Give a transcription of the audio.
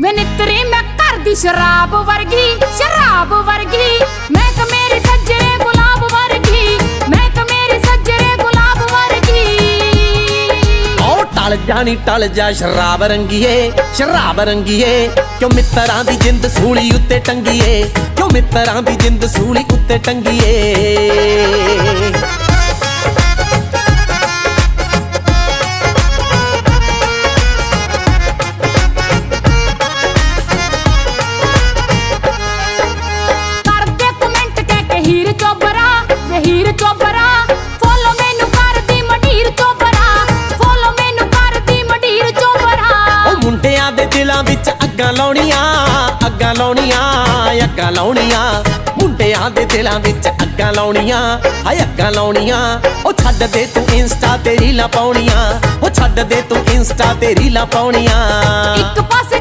ਵੇ ਨਿਤਰੀ ਮੈਂ ਘਰ ਦੀ ਸ਼ਰਾਬ ਵਰਗੀ ਸ਼ਰਾਬ ਵਰਗੀ। ਮੈਂ ਕ ਮੇਰੀ ਸੱਜਰੇ ਗੁਲਾਬ ਵਰਗੀ, ਮੈਂ ਕ ਮੇਰੀ ਸੱਜਰੇ ਗੁਲਾਬ ਵਰਗੀ। ਓ ਟਲ ਜਾਣੀ ਟਲ ਜਾ ਸ਼ਰਾਬ ਰੰਗੀਏ ਸ਼ਰਾਬ ਰੰਗੀਏ। ਕਿਉਂ ਮਿੱਤਰਾਂ ਦੀ ਜਿੰਦ ਸੂਲੀ ਉੱਤੇ ਟੰਗੀਏ, ਕਿਉਂ ਮਿੱਤਰਾਂ ਦੀ ਜਿੰਦ ਸੂਲੀ ਉੱਤੇ ਟੰਗੀਏ। ਚੋਬਰਾ ਵੇ ਹੀਰ ਚੋਬਰਾ। ਫੋਲੋ ਮੈਨੂੰ ਕਰਦੀ ਮਢੀਰ ਚੋਬਰਾ। ਫੋਲੋ ਮੈਨੂੰ ਕਰਦੀ ਮਢੀਰ ਚੋਬਰਾ। ਉਹ ਮੁੰਡਿਆਂ ਦੇ ਦਿਲਾਂ ਵਿੱਚ ਅੱਗਾਂ ਲਾਉਣੀਆਂ ਅੱਗਾਂ ਲਾਉਣੀਆਂ ਅੱਗਾਂ ਲਾਉਣੀਆਂ। ਮੁੰਡਿਆਂ ਦੇ ਦਿਲਾਂ ਵਿੱਚ ਅੱਗਾਂ ਲਾਉਣੀਆਂ ਹਾਏ ਅੱਗਾਂ ਲਾਉਣੀਆਂ। ਉਹ ਛੱਡ ਦੇ ਤੂੰ ਇੰਸਟਾ ਤੇ ਰੀਲਾਂ ਪਾਉਣੀਆਂ ਉਹ ਛੱਡ ਦੇ ਤੂੰ ਇੰਸਟਾ ਤੇ ਰੀਲਾਂ ਪਾਉਣੀਆਂ। ਇੱਕ ਪਾਸੇ